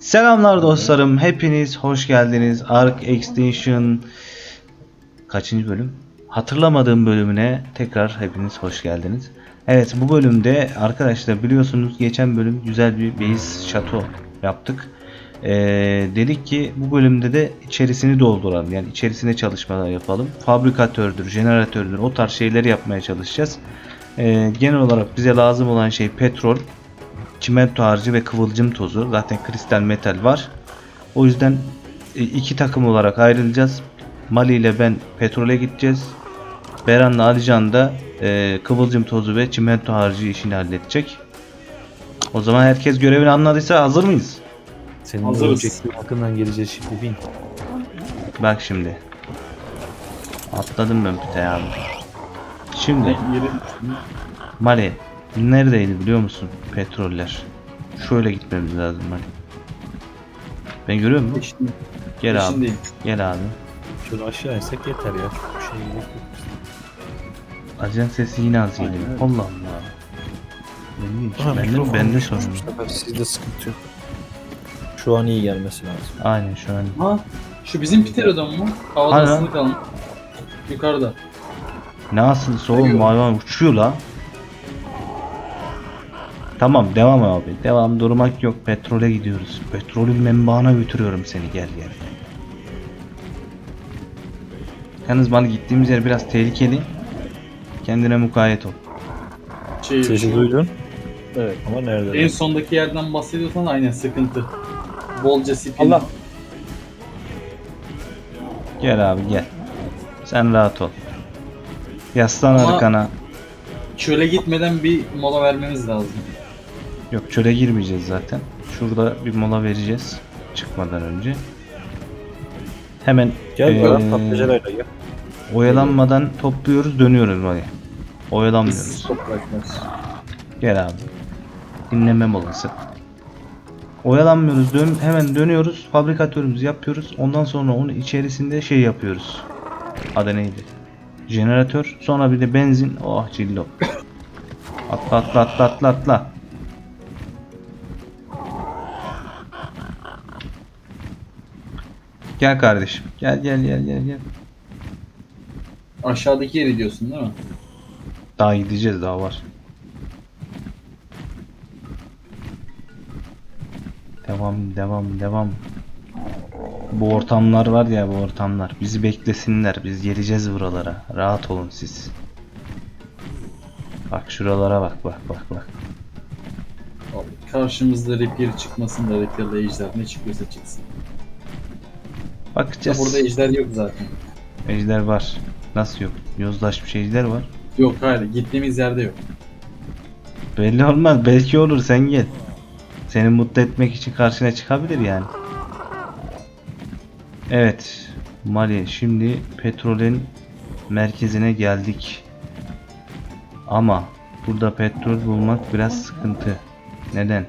Selamlar dostlarım. Hepiniz hoş geldiniz. Ark Extinction kaçıncı bölüm? Hatırlamadığım bölümüne tekrar hepiniz hoş geldiniz. Evet bu bölümde arkadaşlar biliyorsunuz geçen bölüm güzel bir base şato yaptık. Ee, dedik ki bu bölümde de içerisini dolduralım. Yani içerisine çalışmalar yapalım. Fabrikatördür, jeneratördür o tarz şeyleri yapmaya çalışacağız. Ee, genel olarak bize lazım olan şey petrol, çimento harcı ve kıvılcım tozu. Zaten kristal metal var. O yüzden e, iki takım olarak ayrılacağız. Mali ile ben petrole gideceğiz. Beran'la Alican da e, kıvılcım tozu ve çimento harcı işini halledecek. O zaman herkes görevini anladıysa hazır mıyız? Senin Hazırız. ölecekliğin hakkından geleceğiz şimdi bin. Bak şimdi. Atladım ben pite abi. Şimdi Yeri Mali neredeydi biliyor musun? Petroller. Şöyle gitmemiz lazım Mali. Ben görüyor musun? peşinde. Gel abi. Gel abi. Şöyle aşağı insek yeter ya. Bir şey gerek yok. Ajan sesi yine az geliyor. Aynen. Allah Allah. Benim Aha, bende, mikrofon bende düşmüş sorun. bu sefer, Sizde sıkıntı yok. Şu an iyi gelmesi lazım. Aynen şu an. Ha, şu bizim Pterodon mu? Havada Aynen. ısınık kalmış. Yukarıda. Nasıl soğuk Ayıyor. hayvan uçuyor la. Tamam devam abi. Devam durmak yok. Petrole gidiyoruz. Petrolün menbaına götürüyorum seni. Gel gel. Yalnız bana gittiğimiz yer biraz tehlikeli. Kendine mukayyet ol. Şey, Sesi duydun Evet. ama nerede? En sondaki yerden bahsediyorsan aynen sıkıntı. Bolca spin. Allah. Gel abi gel. Sen rahat ol. Yaslan Ama- arkana. Çöle gitmeden bir mola vermemiz lazım. Yok çöle girmeyeceğiz zaten. Şurada bir mola vereceğiz. Çıkmadan önce. Hemen Gel Ee, Baran patlıcalarla gel. oyalanmadan topluyoruz dönüyoruz oraya. Oyalanmıyoruz. Gel abi. Dinleme molası. Oyalanmıyoruz. Dön, hemen dönüyoruz. Fabrikatörümüzü yapıyoruz. Ondan sonra onun içerisinde şey yapıyoruz. Adı neydi? Jeneratör. Sonra bir de benzin. Oh cillo. Atla atla atla atla atla. Gel kardeşim. Gel gel gel gel gel. Aşağıdaki yeri diyorsun değil mi? Daha gideceğiz daha var. Devam devam devam. Bu ortamlar var ya bu ortamlar. Bizi beklesinler. Biz geleceğiz buralara. Rahat olun siz. Bak şuralara bak bak bak bak. Karşımızda Reaper çıkmasın da Reaper'la ejder ne çıkıyorsa çıksın. Bakacağız. burada ejder yok zaten. Ejder var. Nasıl yok? Yozlaşmış ejder var. Yok hayır gittiğimiz yerde yok. Belli olmaz. Belki olur sen gel. Seni mutlu etmek için karşına çıkabilir yani. Evet. Mali şimdi petrolün merkezine geldik. Ama burada petrol bulmak biraz sıkıntı. Neden?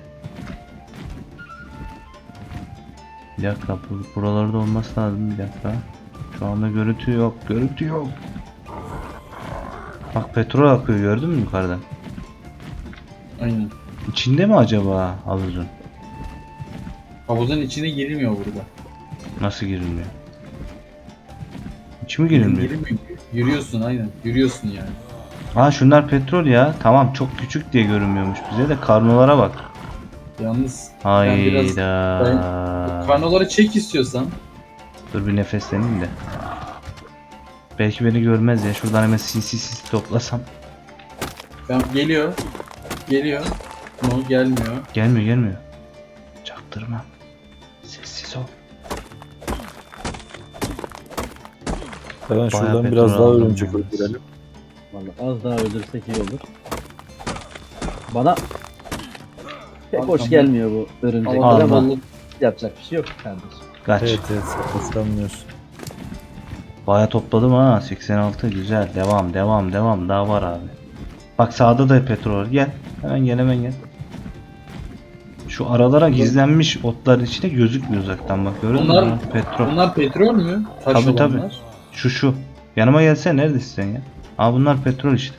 Bir dakika bu- buralarda olması lazım bir dakika. Şu anda görüntü yok. Görüntü yok. Bak petrol akıyor gördün mü yukarıdan? Aynen. İçinde mi acaba havuzun? Havuzun içine girilmiyor burada. Nasıl girilmiyor? İç mi girilmiyor? Girilmiyor. Yürüyorsun aynen. Yürüyorsun yani. Aa şunlar petrol ya. Tamam çok küçük diye görünmüyormuş bize de karnolara bak. Yalnız Ben biraz- Hayda. Karnoları çek istiyorsan. Dur bir nefesleneyim de. Belki beni görmez ya. Şuradan hemen sinsi sinsi toplasam. Ben geliyor. Geliyor. No gelmiyor. Gelmiyor gelmiyor. Çaktırma. Sessiz ol. Baran şuradan petrol biraz daha aldım örümcek yalnız. öldürelim. Vallahi az daha öldürsek iyi olur. Bana pek hoş tamam. gelmiyor bu örümcekler Havada ama bolluk. Yapacak bir şey yok kardeşim. Kaç. Evet evet saklaslanmıyorsun. Baya topladım ha 86 güzel devam devam devam daha var abi. Bak sağda da petrol gel hemen gel hemen gel. Şu aralara gizlenmiş otların içinde gözükmüyor uzaktan bak gördün Bunlar- mü? Petrol. Bunlar petrol mü? Taş Tabii, tabii. olanlar. Şu şu. Yanıma gelsene neredesin sen ya? Aa bunlar petrol işte.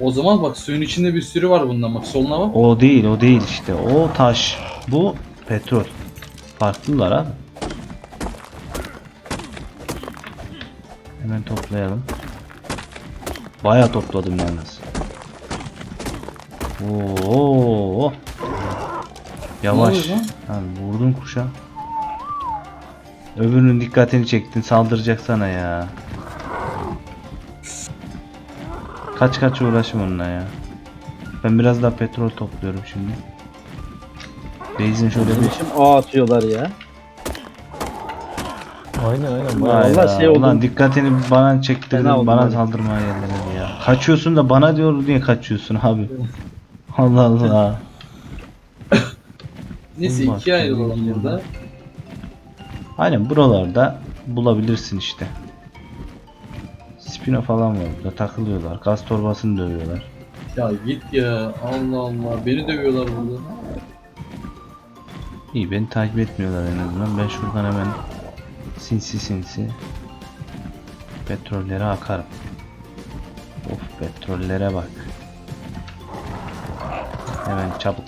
O zaman bak suyun içinde bir sürü var bundan bak soluna bak. O değil o değil işte. O taş. Bu petrol. Farklılar abi. Hemen toplayalım. Bayağı topladım yalnız. Oo. Yavaş. Ha, vurdun kuşa. Öbürünün dikkatini çektin saldıracak sana ya. Kaç kaç uğraşım onunla ya. Ben biraz daha petrol topluyorum şimdi. Base'in şöyle bir biçim ağ atıyorlar ya. Aynen aynen. Vay. Vallahi şey Ulan oldum. dikkatini bana çektirdin, Fena oldum bana abi. saldırmaya geldin ya. Kaçıyorsun da bana diyor diye kaçıyorsun abi. Allah Allah. Neyse Olmaz. ikiye ayrılalım burada. Aynen buralarda bulabilirsin işte. Spino falan var burada takılıyorlar. Gaz torbasını dövüyorlar. Ya git ya. Allah Allah. Beni dövüyorlar burada. İyi beni takip etmiyorlar en azından. Ben şuradan hemen sinsi sinsi petrollere akarım. Of petrollere bak. Hemen çabuk.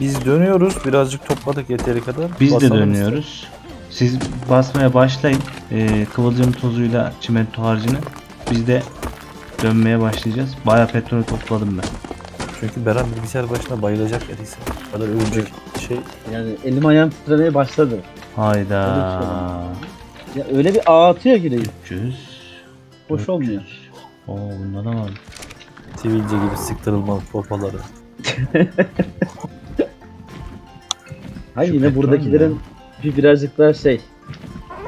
Biz dönüyoruz. Birazcık topladık yeteri kadar. Biz de Basalım dönüyoruz. Siz basmaya başlayın. Ee, kıvılcım tozuyla çimento harcını. Biz de dönmeye başlayacağız. Bayağı petrol topladım ben. Çünkü Beren bilgisayar başına bayılacak. Bu kadar övülecek şey. Yani elim ayağım titremeye başladı. Hayda. Ya öyle bir ağ atıyor ki reis. 300. Hoş 400. olmuyor. Oo bunda da var. Sivilce gibi sıktırılmalı popaları. Hayır yine buradakilerin bir birazcık daha şey.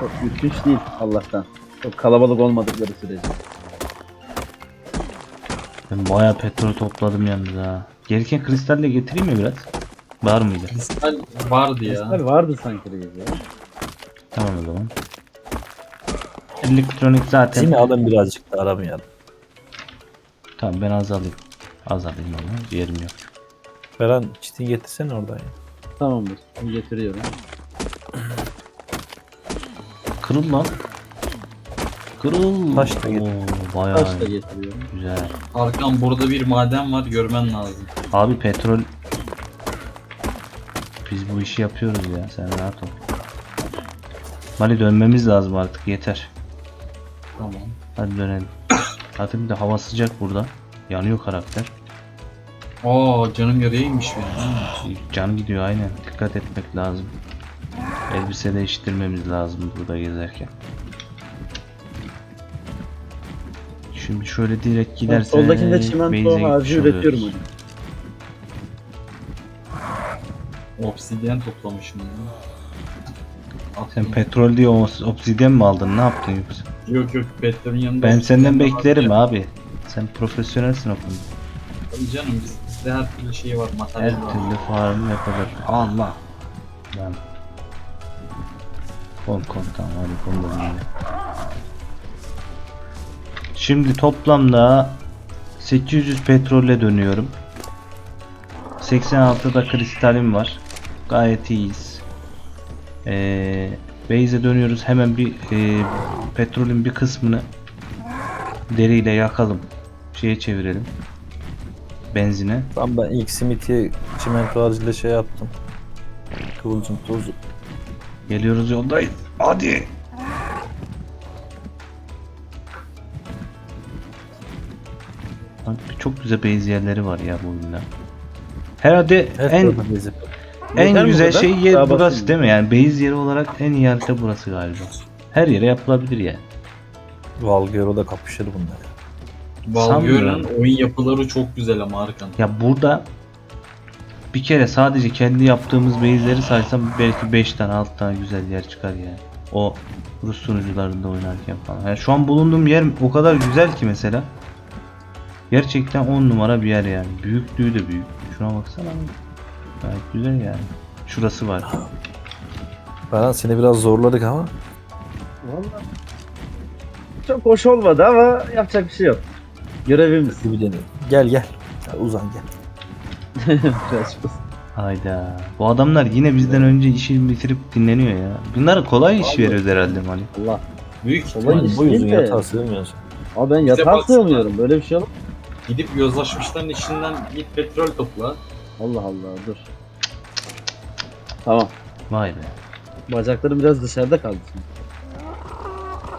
Çok ürkünç değil Allah'tan. Çok kalabalık olmadıkları sürece. Ben bayağı petrol topladım yalnız ha. Gereken kristal de getireyim mi biraz? Var mıydı? Kristal vardı ya. Kristal vardı sanki reis ya. Tamam o zaman. Elektronik zaten. Mi alın birazcık da aramayalım. Tamam ben az alayım. Az alayım ama yerim yok. Beren çitin getirsene oradan ya. Tamamdır. Bunu getiriyorum. Kırıl lan. Kırıl. Taş da getir. Oo, bayağı Taş da getiriyorum. güzel. Arkan burada bir maden var. Görmen lazım. Abi petrol biz bu işi yapıyoruz ya sen rahat ol. Mali dönmemiz lazım artık yeter. Tamam. Hadi dönelim. Zaten bir de hava sıcak burada. Yanıyor karakter. Aa canım yarıya inmiş benim. Can gidiyor aynen. Dikkat etmek lazım. Elbise değiştirmemiz lazım burada gezerken. Şimdi şöyle direkt Ben gidersek soldakinde çimento harcı üretiyorum hocam. Obsidyen toplamışım ya. Sen petrol diye obs- obsidyen mi aldın? Ne yaptın yoksa? Yok yok petrolün yanında. Ben senden beklerim ya. abi. Sen profesyonelsin o konuda. Tabii Canım biz, bizde her türlü şey var. Her Materyal var. türlü farmı yapılır. Allah. Ben. Kon tamam hadi dinle. Şimdi toplamda 800 petrolle dönüyorum. 86 da kristalim var. Gayet iyiyiz. Ee, base'e dönüyoruz. Hemen bir e, petrolün bir kısmını deriyle yakalım. Şeye çevirelim. Benzine. Tamam ben ilk simitiye çimento harcıyla şey yaptım. Kıvılcım tozu. Geliyoruz yoldayız. Hadi. Çok güzel base yerleri var ya bu oyunda. Herhalde Her en. En Yeter mi güzel kadar? şey yer Daha burası basayım. değil mi? Yani base yeri olarak en iyi harita burası galiba. Her yere yapılabilir yani. Valgöro'da kapışır bunlar. Valgör'ün Sanmıyorum. oyun yapıları çok güzel ama Arkan. Ya burada bir kere sadece kendi yaptığımız base'leri saysam belki 5 tane 6 tane güzel yer çıkar yani. O Rus sunucularında oynarken falan. Yani şu an bulunduğum yer o kadar güzel ki mesela. Gerçekten 10 numara bir yer yani. Büyüklüğü de büyük. Şuna baksana. Gayet güzel yani. Şurası var. Beren seni biraz zorladık ama. Vallahi çok hoş olmadı ama yapacak bir şey yok. Görevimiz. Bir deneyelim. Gel gel. Ya uzan gel. Biraz Hayda. Bu adamlar yine bizden önce işi bitirip dinleniyor ya. Bunlara kolay iş Vallahi. veriyoruz herhalde Mali. Allah. Büyük Olay ihtimalle iş Bu yüzden değil de. yatağa sığmıyorsun. Abi ben Bize yatağa baksana. sığmıyorum. Böyle bir şey olur. gidip yozlaşmışların içinden git petrol topla. Allah Allah dur. Tamam. Vay be. Bacaklarım biraz dışarıda kaldı şimdi.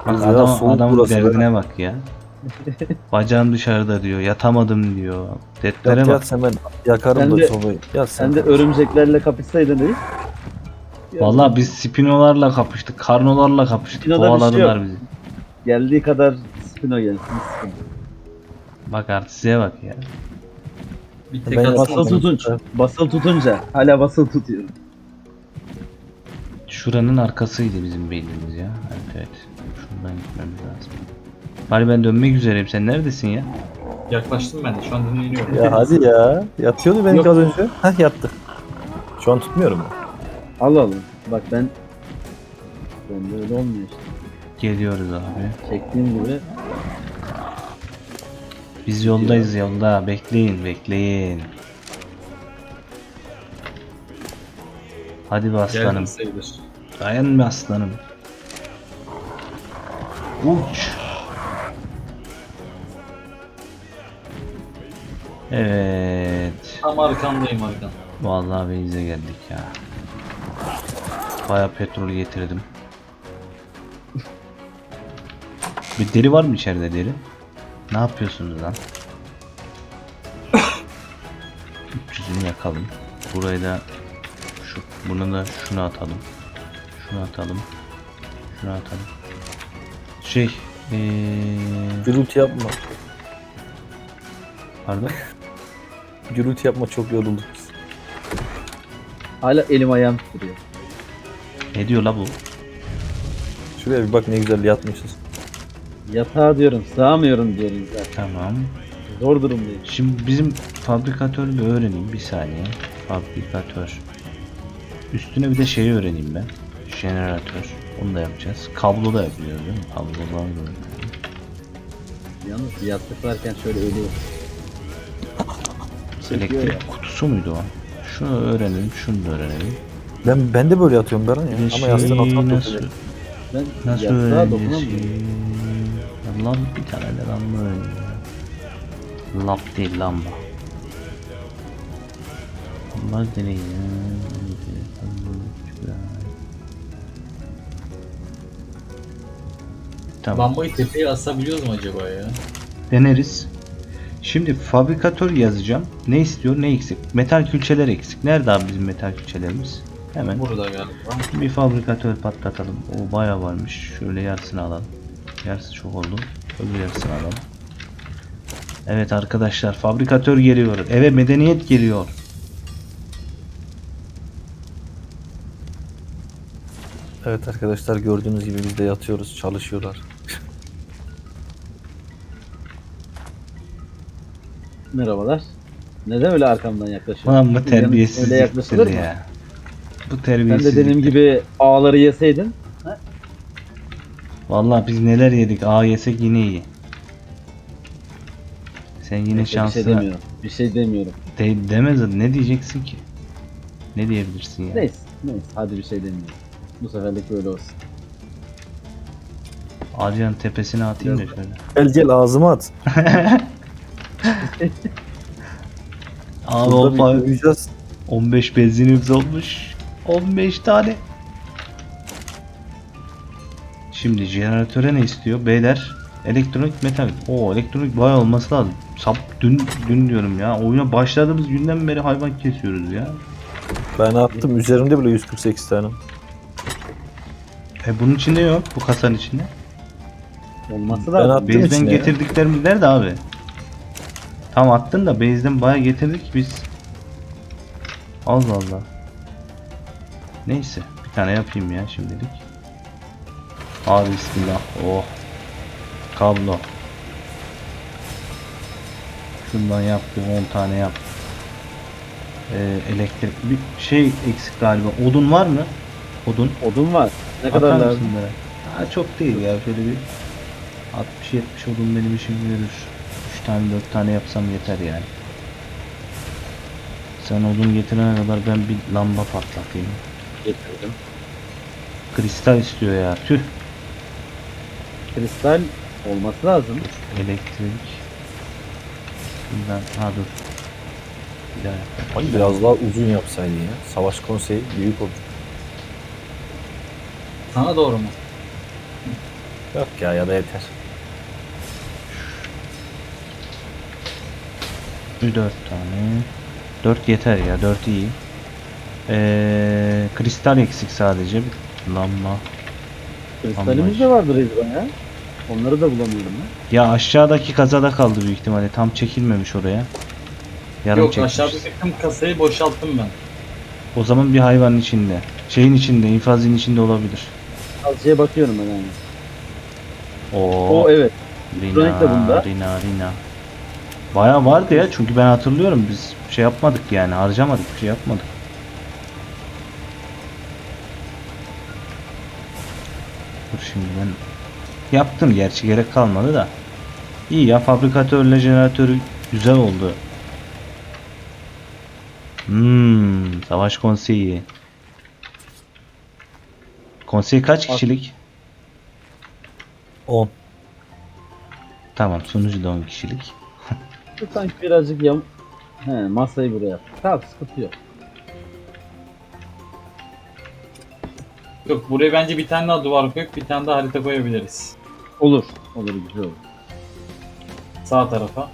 Bak ya, adam, soğuk burası derdine bak ya. Bacağım dışarıda diyor. Yatamadım diyor. Dertlere Yat bak. yat sen ben yakarım Sen da de- sobayı. Yat sen. Sen de örümceklerle kapışsaydın değil. Vallahi biz spinolarla kapıştık. Karnolarla kapıştık. Spino'da bir şey Kovaladılar yok. bizi. Geldiği kadar spino gelsin. Bak artistliğe bak ya. Bir tek Ben. Basılı tutunç. Basılı tutunca. Hala basılı tutuyorum. Şuranın arkasıydı bizim beynimiz ya. Evet evet. Şuradan gitmemiz lazım. Bari ben dönmek üzereyim. Sen neredesin ya? Yaklaştım ben de şu an dinleniyorum. Ya hadi ya. Yatıyordu benimki Yok. az önce. Hah yattı. Şu an tutmuyorum ben. Allah Allah. Bak ben ben de öyle olmuyor işte. Geliyoruz abi. Çektiğim gibi Biz yoldayız yolda. Bekleyin bekleyin. Hadi be aslanım. Dayan be aslanım. Uç. Evet. Tam arkandayım arkan. Vallahi Beyze geldik ya. Baya petrol getirdim. Bir deri var mı içeride deri? Ne yapıyorsunuz lan? 300'ünü yakalım. Burayı da şu bunu da şunu atalım. Şunu atalım. Şunu atalım. Şey ee, Gürültü yapma. pardon. Gürültü yapma çok yorulduk biz. hala elim ayağım titriyor. Ne diyor la bu? Şuraya bir bak ne güzel yatmışız. Yatağa diyorum, sığamıyorum diyorum zaten. Tamam. Zor durumdayım. Şimdi bizim fabrikatörü bir öğreneyim bir saniye. Fabrikatör. Üstüne bir de şeyi öğreneyim ben. Jeneratör. Onu da yapacağız. Kablo da yapıyoruz değil mi? Kablolar da Yalnız yastıklarken şöyle ölüyor. Elektrik kutusu muydu o? Şunu öğrenelim, şunu da öğrenelim. Ben ben de böyle yatıyorum Beran ya. Bir Ama şey yastığın altına nasıl. Ben nasıl yastığa öğreneceğiz? dokunamıyorum. Lan bir tane de öğreneyim ya. Lap değil lamba. Lamba deneyim. Tamam. Lambayı tepeye asabiliyoruz mu acaba ya? Deneriz. Şimdi fabrikatör yazacağım. Ne istiyor ne eksik? Metal külçeler eksik. Nerede abi bizim metal külçelerimiz? Hemen Burada galiba. bir fabrikatör patlatalım. O bayağı varmış. Şöyle yarısını alalım. Yarısı çok oldu. Yarısını alalım. Evet arkadaşlar fabrikatör geliyor. Eve medeniyet geliyor. Evet arkadaşlar gördüğünüz gibi biz de yatıyoruz çalışıyorlar. Merhabalar. Neden öyle arkamdan yaklaşıyorsun? Ulan bu terbiyesizliktir ya. Bu Sen terbiyesizlik. de benim gibi ağları yeseydin. Vallahi biz neler yedik. Aa yesek yine iyi. Sen yine Bir şey şansına demiyorum. Bir şey demiyorum. de demez ne diyeceksin ki? Ne diyebilirsin ya? Neyse. Neyse. Hadi bir şey demiyorum. Bu seferlik böyle olsun. Ağacın tepesine atayım da şöyle. Gel gel ağzıma at. Abi o bir fa- uyuyacağız. 15 benzinimiz olmuş. 15 tane. Şimdi jeneratöre ne istiyor? Beyler elektronik metal. O elektronik bayağı olması lazım. Sap dün dün diyorum ya. Oyuna başladığımız günden beri hayvan kesiyoruz ya. Ben attım üzerimde bile 148 tane. E bunun içinde yok. Bu kasanın içinde. Olması Ben lazım. attım Base'den içine ya. getirdiklerimiz nerede abi? Tam attın da base'den bayağı getirdik biz. Allah Allah. Neyse bir tane yapayım ya şimdilik. Abi bismillah. Oh. Kablo. Şundan yaptım 10 tane yap. Ee, elektrik bir şey eksik galiba. Odun var mı? Odun. Odun var. Ne Atar kadar lazım? bana? Ha, çok değil ya şöyle bir 60-70 odun benim işim görür. 3 tane 4 tane yapsam yeter yani. Sen odun getirene kadar ben bir lamba patlatayım. Getirdim. Kristal istiyor ya tüh. Kristal olması lazım. Elektrik. Bundan ha dur. Bir daha yap. Ay biraz daha uzun yapsaydı ya. Savaş konseyi büyük olur. Sana doğru mu? Yok ya ya da yeter. Bir dört tane. Dört yeter ya. Dört iyi. Ee, kristal eksik sadece. Lamba. Kristalimiz de vardır İzban ya. Onları da bulamıyorum ben. Ya aşağıdaki kazada kaldı büyük ihtimalle. Tam çekilmemiş oraya. Yarım Yok çekmiş. aşağıdaki tüm kasayı boşalttım ben. O zaman bir hayvanın içinde. Şeyin içinde, infazın içinde olabilir. Azıcıya bakıyorum ben yani. Oo. O evet. Rina, de bunda. Rina, Rina. Baya vardı ya çünkü ben hatırlıyorum biz şey yapmadık yani harcamadık bir şey yapmadık. Dur şimdi ben yaptım gerçi gerek kalmadı da. İyi ya fabrikatörle jeneratörü güzel oldu. Hmm, savaş konseyi. Konsey kaç kişilik? 10. Tamam sunucu da 10 kişilik. Bu sanki birazcık yam... He masayı buraya yap. Tamam sıkıntı yok. Yok buraya bence bir tane daha duvar koyup bir tane daha harita koyabiliriz. Olur. Olur güzel olur. Sağ tarafa.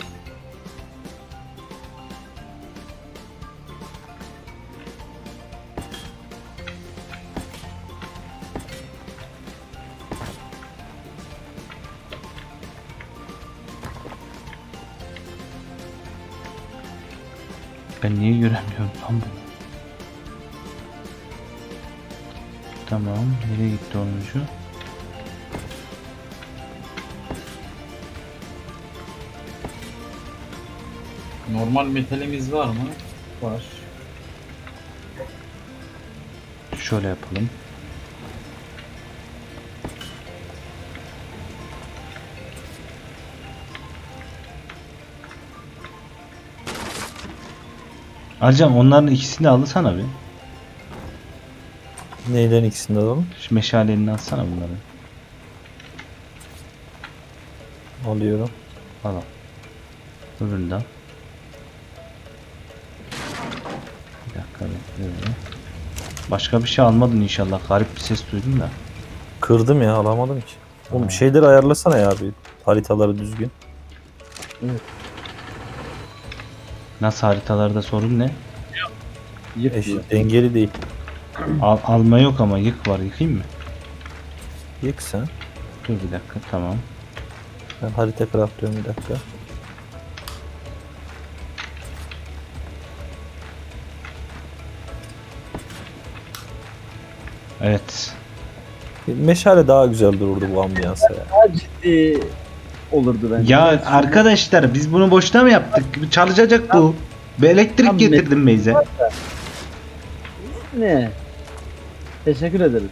Ben niye göremiyorum lan bunu? Tamam. Nereye gitti onuncu? Normal metalimiz var mı? Var. Şöyle yapalım. Arcan onların ikisini de alsana bir. Neyden ikisini alalım? Şu meşalelerini alsana bunları. Alıyorum. Al al. Öbürünü de al. Bir dakika bekliyorum. Başka bir şey almadın inşallah. Garip bir ses duydum da. Kırdım ya alamadım ki. Oğlum şeyleri ayarlasana ya bir haritaları düzgün. Nasıl haritalarda sorun ne? Diyor. Eşit dengeli değil. Al, alma yok ama yık var. Yıkayım mı? Yık sen. Dur bir dakika tamam. Ben harita craftlıyorum bir dakika. Evet. Meşale daha güzel dururdu bu ambiyansa ya. Daha ciddi olurdu bence. Ya arkadaşlar biz bunu boşuna mı yaptık? Çalışacak bu. Bir elektrik getirdim Beyze. Ne? Teşekkür ederim.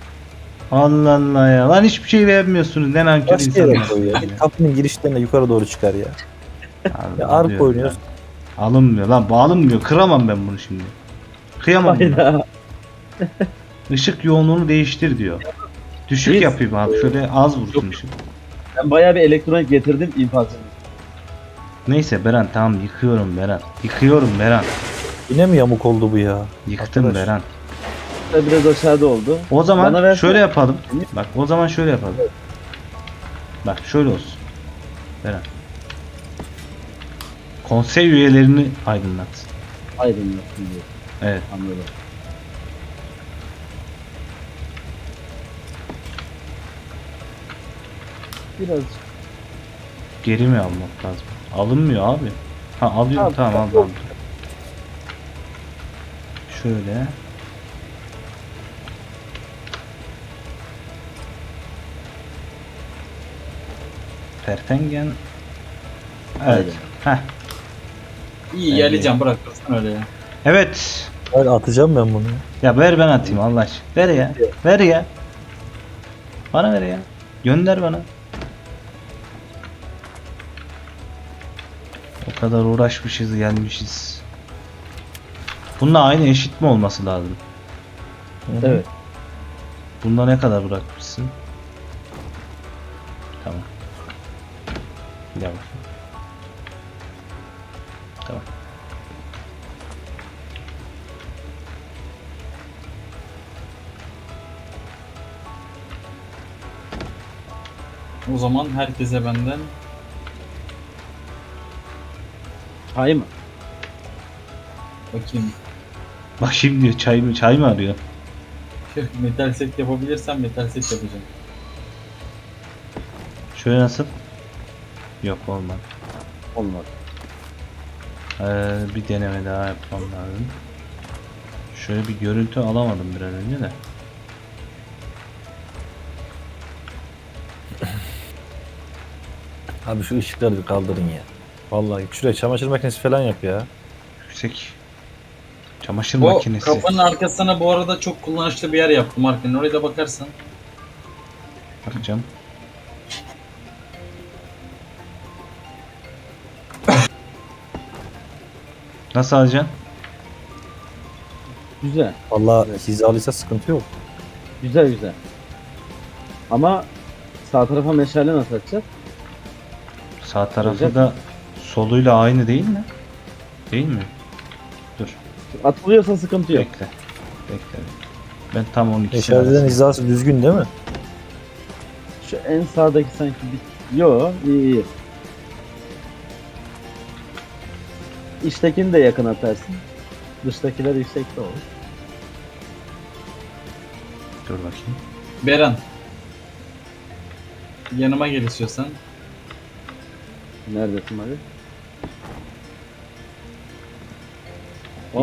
Allah Allah ya. Lan hiçbir şey beğenmiyorsunuz. Ne nankör Başka yere insanlar. koy ya. Git kapının girişlerine yukarı doğru çıkar ya. Ya ark diyorum oynuyoruz. Alınmıyor lan bu alınmıyor. Kıramam ben bunu şimdi. Kıyamam. Hayda. Işık yoğunluğunu değiştir diyor. Düşük Biz- yapayım abi. Şöyle az vursun ışık. Ben bayağı bir elektronik getirdim infazını. Neyse Beren tamam yıkıyorum Beren. Yıkıyorum Beren. Yine mi yamuk oldu bu ya? Yıktım Arkadaş. Beren. Biraz aşağıda oldu. O zaman Bana versene. şöyle yapalım. Bak o zaman şöyle yapalım. Bak şöyle olsun. Beren. Konsey üyelerini aydınlat. Aydınlatsın diyor. Evet. Anladım. Biraz Geri mi almak lazım? Alınmıyor abi. Ha alıyorum Al, tamam al. aldım. aldım. Şöyle. Pertengen. Evet. Heh. İyi Evet. geleceğim bırakırsın öyle ya. Evet. Hayır atacağım ben bunu. ya. Ver ben atayım Allah aşkına. Ver ya. Ver ya. Bana ver ya. Gönder bana. O kadar uğraşmışız gelmişiz. Bununla aynı eşit mi olması lazım? Evet. Bunda ne kadar bırakmışsın? Bakayım. Tamam. O zaman herkese benden Hay mı? bakayım. Bak şimdi diyor çay mı çay mı arıyor? metal set yapabilirsem metal set yapacağım. Şöyle nasıl? Yok olmadı. Olmadı. Ee, bir deneme daha yapmam lazım. Şöyle bir görüntü alamadım bir an önce de. Abi şu ışıkları bir kaldırın ya. Vallahi şuraya çamaşır makinesi falan yap ya. Yüksek. Çamaşır Bu makinesi. kapının arkasına bu arada çok kullanışlı bir yer yaptım Arkin. Oraya da bakarsan. Bakacağım. Nasıl alacaksın? Güzel. Vallahi Evet. hizalıysa sıkıntı yok. Güzel güzel. Ama sağ tarafa meşale nasıl açacağız? Sağ tarafı Olacak. da soluyla aynı değil mi? Değil mi? Dur. Atılıyorsa sıkıntı yok. Bekle. Bekle. Ben tam 12 Meşaleden hizası düzgün değil mi? Şu en sağdaki sanki bir... Yo iyi iyi. İçtekini de yakın atarsın. Dıştakiler yüksekte olur. Dur bakayım. Beran. Yanıma gel istiyorsan. Neredesin abi?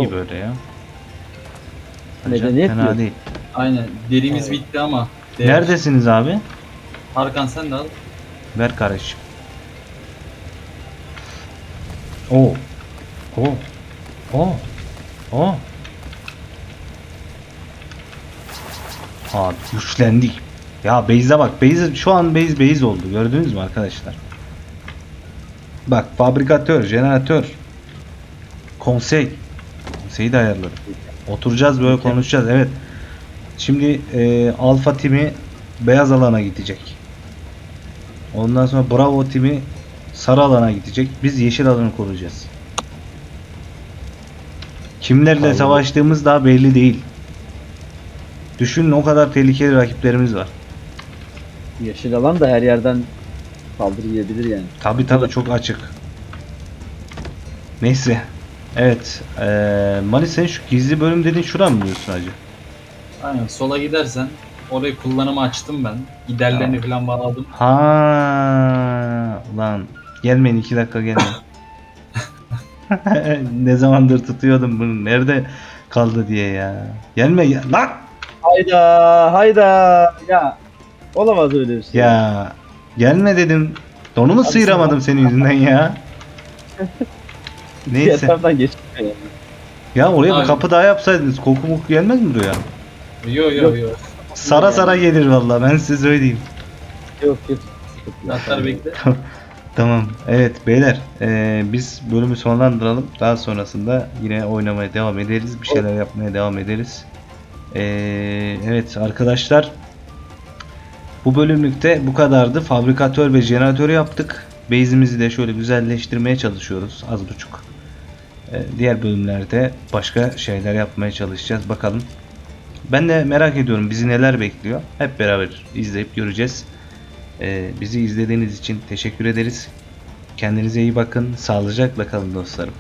İyi Oh, böyle ya. Medeniyet Fena değil. Aynen. Derimiz Evet. bitti ama. değer. Neredesiniz abi? Arkan sen de al. Ver kardeşim. Oo. Oo. Oo. Oo. Abi güçlendik. Ya Beyz'e bak. Beyz şu an Beyz Beyz oldu. Gördünüz mü arkadaşlar? Bak fabrikatör, jeneratör, konsey. Konseyi de ayarladım. Oturacağız böyle konuşacağız. Evet. Şimdi e, Alfa timi beyaz alana gidecek. Ondan sonra Bravo timi sarı alana gidecek. Biz yeşil alanı koruyacağız. Kimlerle Vallahi. savaştığımız daha belli değil. Düşünün o kadar tehlikeli rakiplerimiz var. Yeşil alan da her yerden saldırı yiyebilir yani. Tabi tabi çok açık. Neyse. Evet. Eee Mali sen şu gizli bölüm dediğin şuradan mı diyorsun hacı? Aynen. Sola gidersen orayı kullanımı açtım ben. Giderlerini falan bağladım. Ha, ulan gelmeyin iki dakika gelmeyin. ne zamandır tutuyordum bunu. Nerede kaldı diye ya. Gelme ya. Lan! Hayda hayda ya. Olamaz öyle bir şey. Ya gelme dedim. Donumu Abi sıyıramadım senin yüzünden ya. Neyse. Geçmiyor yani. Ya oraya bir Abi. kapı daha yapsaydınız. Koku moku gelmez mi buraya? Yo yo Yok. yo. Sara sara gelir vallahi ben size söyleyeyim. Yok yok. Hatta bekle. Tamam. Evet beyler eee, biz bölümü sonlandıralım. Daha sonrasında yine oynamaya devam ederiz. Bir şeyler yapmaya devam ederiz. Eee, evet arkadaşlar. Bu bölümlükte bu kadardı. Fabrikatör ve jeneratörü yaptık. Base'imizi de şöyle güzelleştirmeye çalışıyoruz. Az buçuk. Eee, diğer bölümlerde başka şeyler yapmaya çalışacağız. Bakalım. Ben de merak ediyorum bizi neler bekliyor. Hep beraber izleyip göreceğiz. Ee, bizi izlediğiniz için teşekkür ederiz. Kendinize iyi bakın. Sağlıcakla kalın dostlarım.